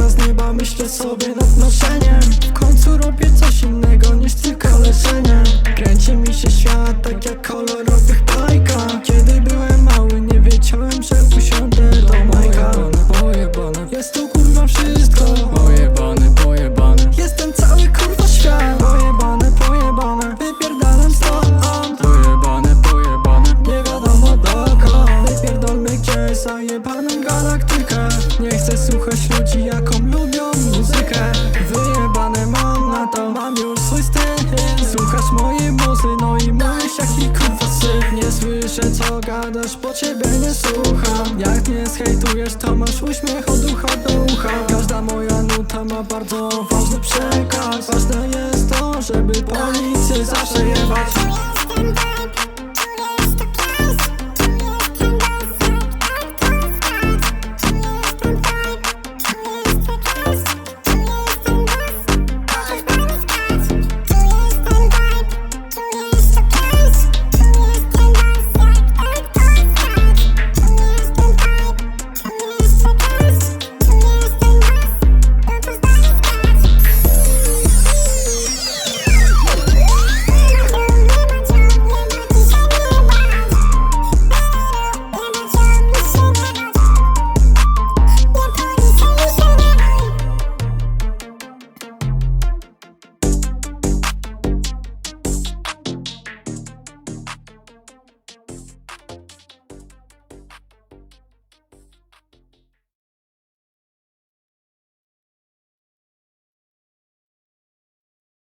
gwiazda z nieba Myślę sobie nad marzeniem. W końcu robię coś innego niż tylko leczenie. Kręci mi się świat tak jak kolorowych bajkach. Kiedy byłem mały nie wiedziałem, że usiądę do Majka. Pojebane, jest tu kurwa wszystko. Pojebane, pojebane Jestem cały kurwa świat. Pojebane, pojebane Wypierdalam stąd. Pojebane, pojebane Nie wiadomo dokąd. Wypierdolmy gdzieś zajebaną galaktykę Nie chcę słuchać gadasz, bo ciebie nie słucham. Jak mnie zhejtujesz, to masz uśmiech od ucha do ucha. Każda moja nuta ma bardzo ważny przekaz. Ważne jest to, żeby policję zawsze jebać